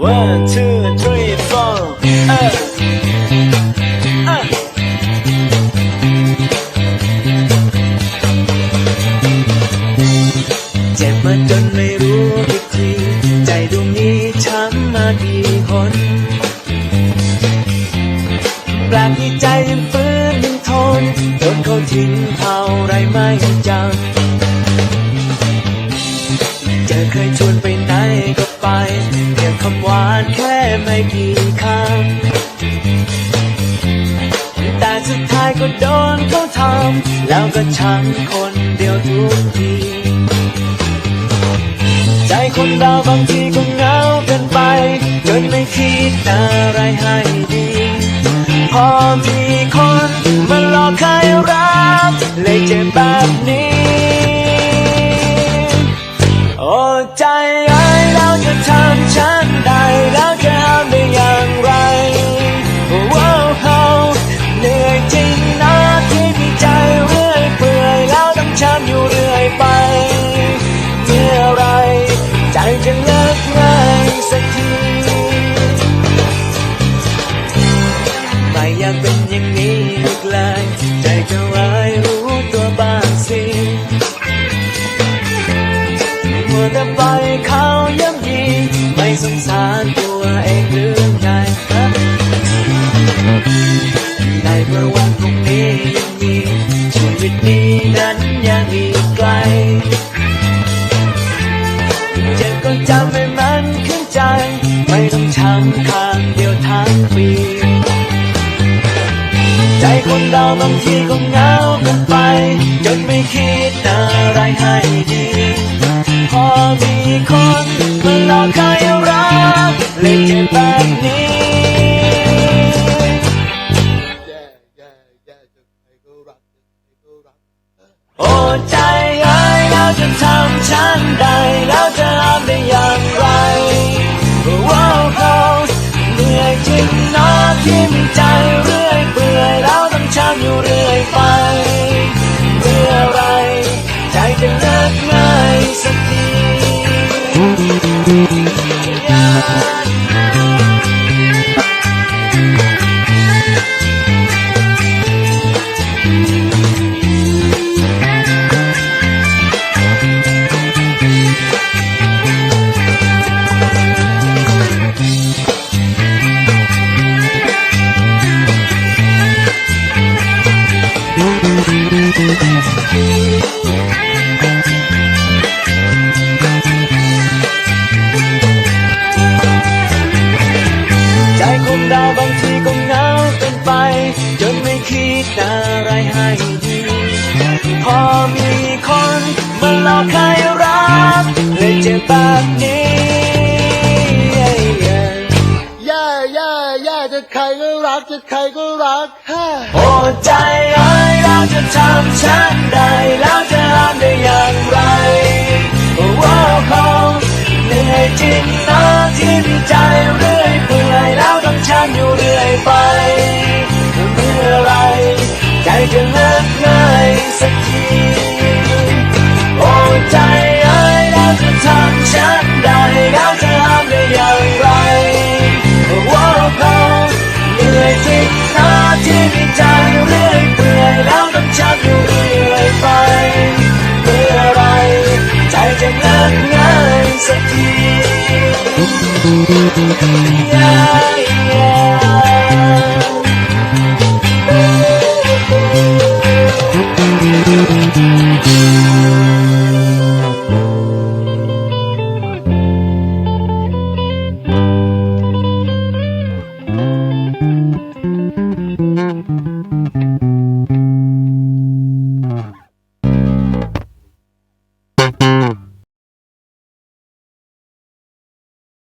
One, two, three, four. Uh. Uh. เจ็บมาจนไม่รู้อีกที ใจดวงนี้ช้ำมากี่คนแปลกที่ใจยังฝืนยังทนโดนเขาทิ้งเท่าไรไม่จำเจอเคยชวนไปไหน คำหวานแค่ไม่กี่คำแต่สุดท้ายก็โดนเขาทำแล้วก็ช้ำคนเดียวทุกที ใจคนเราบางทีก็เหงาเกินไปจนไม่คิดอะไรให้ดี พอมีคนมาหลอกให้รั งสารตัวเองหรือไงฮะในเมื่อวันพรุ่งนี้ยังมีชีวิตนี้นั้นยังอีกไกลเจ็บก็จำให้มันขึ้นใจ ไม่ต้องช้ำข้างเดียวทั้งปีใจคนเราบางทีก็เหงากินไป จนไม่คิดอะไร โอ้ใจเอ้ยแล้วจะทำฉันได้แล้วจะทำได้อย่างไรว้าวเขาเหนื่อยจริงนะทิ่มใจเรื่อยเปื่อยแล้วต้องช้ำอยู่เรื่อยไปเมื่อไร ใจจะเลิกง่ายสักที จนไม่คิดอะไรให้ดีพอมีคนมาหลอกให้รักเลยเจ็บแบบนี้แย่แย่แย่จะใครก็รักจะใครก็รักฮ่าโอ้ใจเอ้ยแล้วจะทำฉันได้แล้วจะทำได้อย่างไรว้าวเขาเหนื่อยจริงนะที่มีใจเรื่อยเปื่อยแล้วต้องช้ำอยู่เรื่อยไปเมื่อไรใจจะเลิกง่ายสักทีโอ้ใจเอ้ยแล้วจะทำฉันได้แล้วจะทำได้อย่างไรว้าวเขาเหนื่อยจริงนะที่มีใจเรื่อยเปื่อยแล้วต้องช้ำอยู่เรื่อยไปเมื่อไรใจจะเลิกง่ายสักที